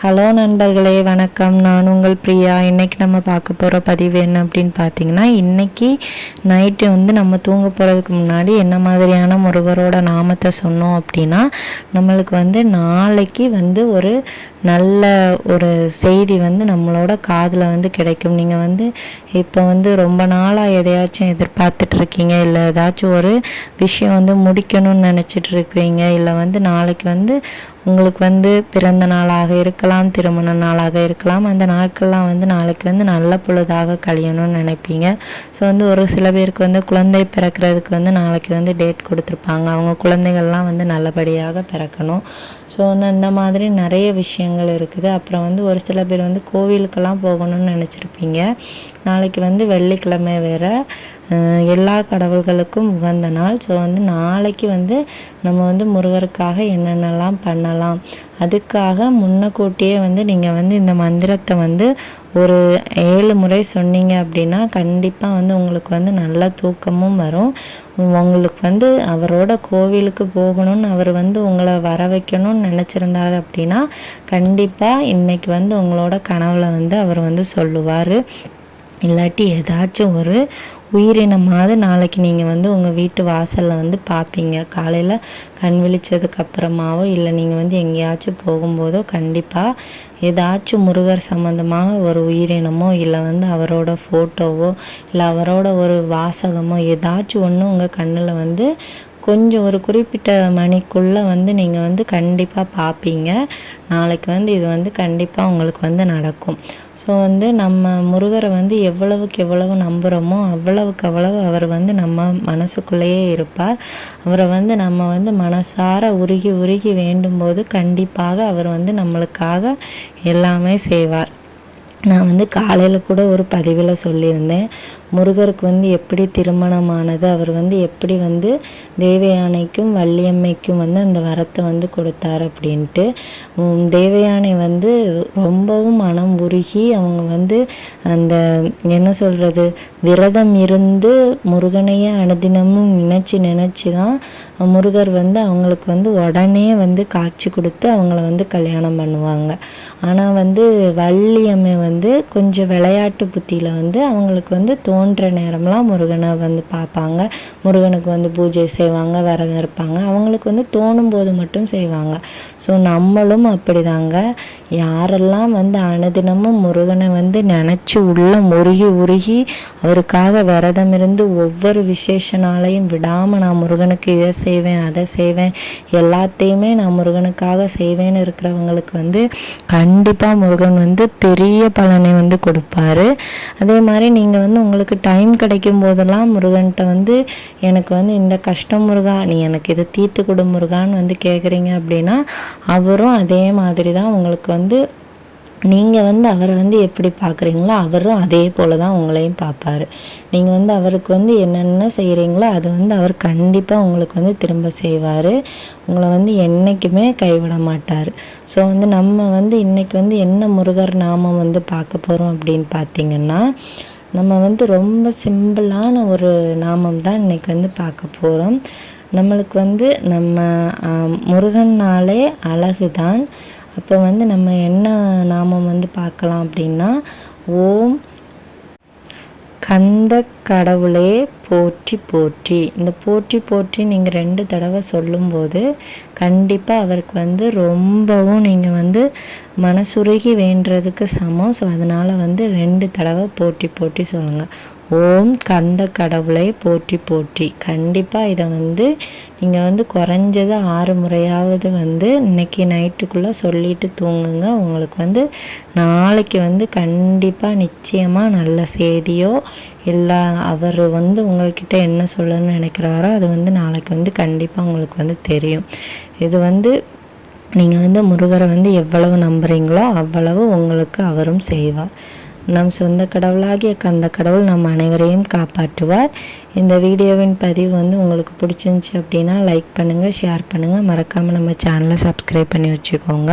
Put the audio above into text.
Hello நண்பர்களே வணக்கம். நான் உங்கள் பிரியா. இன்றைக்கி நம்ம பார்க்க போகிற பதிவு என்ன அப்படின்னு பார்த்தீங்கன்னா இன்றைக்கி நைட்டு வந்து நம்ம தூங்க போகிறதுக்கு முன்னாடி என்ன மாதிரியான முருகரோட நாமத்தை சொன்னோம் அப்படின்னா நம்மளுக்கு வந்து நாளைக்கு வந்து ஒரு நல்ல ஒரு செய்தி வந்து நம்மளோட காதில் வந்து கிடைக்கும். நீங்கள் வந்து இப்போ வந்து ரொம்ப நாளாக எதையாச்சும் எதிர்பார்த்துட்ருக்கீங்க இல்லை ஏதாச்சும் ஒரு விஷயம் வந்து முடிக்கணும்னு நினச்சிட்டு இருக்கிறீங்க இல்லை வந்து நாளைக்கு வந்து உங்களுக்கு வந்து பிறந்த நாளாக இருக்கலாம் திருமண நாளாக இருக்கலாம் அந்த நாட்கள்லாம் வந்து நாளைக்கு வந்து நல்ல பொழுதாக கழியணும்னு நினைப்பீங்க. ஸோ வந்து ஒரு சில பேருக்கு வந்து குழந்தை பிறக்கிறதுக்கு வந்து நாளைக்கு வந்து டேட் கொடுத்துருப்பாங்க. அவங்க குழந்தைகள்லாம் வந்து நல்லபடியாக பிறக்கணும். ஸோ வந்து அந்த மாதிரி நிறைய விஷயங்கள் இருக்குது. அப்புறம் வந்து ஒரு சில பேர் வந்து கோவிலுக்கெல்லாம் போகணும்னு நினச்சிருப்பீங்க. நாளைக்கு வந்து வெள்ளிக்கிழமை வேறு. எல்லா கடவுள்களுக்கும் உகந்த நாள். ஸோ வந்து நாளைக்கு வந்து நம்ம வந்து முருகருக்காக என்னென்னலாம் பண்ணலாம். அதுக்காக முன்னக்கூட்டியே வந்து நீங்கள் வந்து இந்த மந்திரத்தை வந்து ஒரு ஏழு முறை சொன்னீங்க அப்படின்னா கண்டிப்பாக வந்து உங்களுக்கு வந்து நல்ல தூக்கமும் வரும். உங்களுக்கு வந்து அவரோட கோவிலுக்கு போகணும்னு அவர் வந்து உங்களை வர வைக்கணும்னு நினச்சிருந்தாரு அப்படின்னா கண்டிப்பாக இன்னைக்கு வந்து உங்களோட கனவுல வந்து அவர் வந்து சொல்லுவார். இல்லாட்டி ஏதாச்சும் ஒரு உயிரினமாவது நாளைக்கு நீங்கள் வந்து உங்கள் வீட்டு வாசலில் வந்து பார்ப்பீங்க காலையில் கண் விழிச்சதுக்கப்புறமாவோ இல்லை நீங்கள் வந்து எங்கேயாச்சும் போகும்போதோ கண்டிப்பாக ஏதாச்சும் முருகர் சம்மந்தமாக ஒரு உயிரினமோ இல்லை வந்து அவரோட ஃபோட்டோவோ இல்லை அவரோட ஒரு வாசகமோ ஏதாச்சும் ஒன்று உங்கள் கண்ணில் வந்து கொஞ்சம் ஒரு குறிப்பிட்ட மணிக்குள்ளே வந்து நீங்கள் வந்து கண்டிப்பாக பார்ப்பீங்க நாளைக்கு வந்து இது வந்து கண்டிப்பாக உங்களுக்கு வந்து நடக்கும். ஸோ வந்து நம்ம முருகரை வந்து எவ்வளவுக்கு எவ்வளவு நம்புகிறோமோ அவ்வளவுக்கு அவ்வளவு அவர் வந்து நம்ம மனசுக்குள்ளேயே இருப்பார். அவரை வந்து நம்ம வந்து மனசார உருகி உருகி வேண்டும் போது கண்டிப்பாக அவர் வந்து நம்மளுக்காக எல்லாமே செய்வார். நான் வந்து காலையில் கூட ஒரு பதிவில் சொல்லியிருந்தேன். முருகருக்கு வந்து எப்படி திருமணமானது அவர் வந்து எப்படி வந்து தேவயானைக்கும் வள்ளியம்மைக்கும் வந்து அந்த வரத்தை வந்து கொடுத்தார் அப்படின்ட்டு தேவயானை வந்து ரொம்பவும் மனம் உருகி அவங்க வந்து அந்த என்ன சொல்கிறது விரதம் இருந்து முருகனையே அனுதினமும் நினச்சி நினச்சி தான் முருகர் வந்து அவங்களுக்கு வந்து உடனே வந்து காட்சி கொடுத்து அவங்கள வந்து கல்யாணம் பண்ணுவாங்க. ஆனால் வந்து வள்ளியம்மை வந்து கொஞ்சம் விளையாட்டு புத்தியில் வந்து அவங்களுக்கு வந்து தோ தோன்ற நேரம்லாம் முருகனை வந்து பார்ப்பாங்க. முருகனுக்கு வந்து பூஜை செய்வாங்க விரதம் இருப்பாங்க அவங்களுக்கு வந்து தோணும் போது மட்டும் செய்வாங்க. ஸோ நம்மளும் அப்படிதாங்க. யாரெல்லாம் வந்து அனுதினமும் முருகனை வந்து நினச்சி உள்ள முருகி உருகி அவருக்காக விரதம் இருந்து ஒவ்வொரு விசேஷ நாளையும் விடாமல் நான் முருகனுக்கு இதை செய்வேன் அதை செய்வேன் எல்லாத்தையுமே நான் முருகனுக்காக செய்வேன்னு இருக்கிறவங்களுக்கு வந்து கண்டிப்பாக முருகன் வந்து பெரிய பலனை வந்து கொடுப்பாரு. அதே மாதிரி நீங்கள் வந்து உங்களுக்கு டைம் கிடைக்கும் போதெல்லாம் முருகன்கிட்ட வந்து எனக்கு வந்து இந்த கஷ்டம் முருகா நீ எனக்கு இதை தீர்த்து கொடு முருகான்னு வந்து கேட்குறீங்க அப்படின்னா அவரும் அதே மாதிரி தான் உங்களுக்கு வந்து நீங்கள் வந்து அவரை வந்து எப்படி பார்க்குறீங்களோ அவரும் அதே போல் தான் உங்களையும் பார்ப்பாரு நீங்கள் வந்து அவருக்கு வந்து என்னென்ன செய்கிறீங்களோ அது வந்து அவர் கண்டிப்பாக உங்களுக்கு வந்து திரும்ப செய்வார். உங்களை வந்து என்றைக்குமே கைவிட மாட்டார். ஸோ வந்து நம்ம வந்து இன்றைக்கி வந்து என்ன முருகர் நாமம் வந்து பார்க்க போகிறோம் அப்படின்னு பார்த்தீங்கன்னா நம்ம வந்து ரொம்ப சிம்பிளான ஒரு நாமம் தான் இன்றைக்கி வந்து பார்க்க போகிறோம் நம்மளுக்கு வந்து நம்ம முருகன்னாலே அழகு தான் அப்போ வந்து நம்ம என்ன நாமம் வந்து பார்க்கலாம் அப்படின்னா ஓம் கந்த கடவுளே போற்றி போற்றி. இந்த போற்றி போற்றி நீங்கள் ரெண்டு தடவை சொல்லும்போது கண்டிப்பாக அவருக்கு வந்து ரொம்பவும் நீங்கள் வந்து மனசுருகி வேண்டுறதுக்கு சமம். ஸோ அதனால் வந்து ரெண்டு தடவை போட்டி போட்டி சொல்லுங்கள் ஓம் கந்த கடவுளை போற்றி போற்றி. கண்டிப்பாக இதை வந்து நீங்கள் வந்து குறைஞ்சது ஆறு முறையாவது வந்து இன்னைக்கு நைட்டுக்குள்ளே சொல்லிட்டு தூங்குங்க. உங்களுக்கு வந்து நாளைக்கு வந்து கண்டிப்பாக நிச்சயமாக நல்ல செய்தியோ இல்லை அவர் வந்து உங்கள்கிட்ட என்ன சொல்லணும்னு நினைக்கிறாரோ அது வந்து நாளைக்கு வந்து கண்டிப்பாக உங்களுக்கு வந்து தெரியும். இது வந்து நீங்கள் வந்து முருகரை வந்து எவ்வளவு நம்புறீங்களோ அவ்வளவு உங்களுக்கு அவரும் செய்வார். நம் சொந்த கடவுளாகிய கந்த கடவுள் நம் அனைவரையும் காப்பாற்றுவார். இந்த வீடியோவின் பதிவு வந்து உங்களுக்கு பிடிச்சிருந்துச்சி அப்படின்னா லைக் பண்ணுங்கள் ஷேர் பண்ணுங்கள் மறக்காமல் நம்ம சேனலை சப்ஸ்கிரைப் பண்ணி வச்சுக்கோங்க.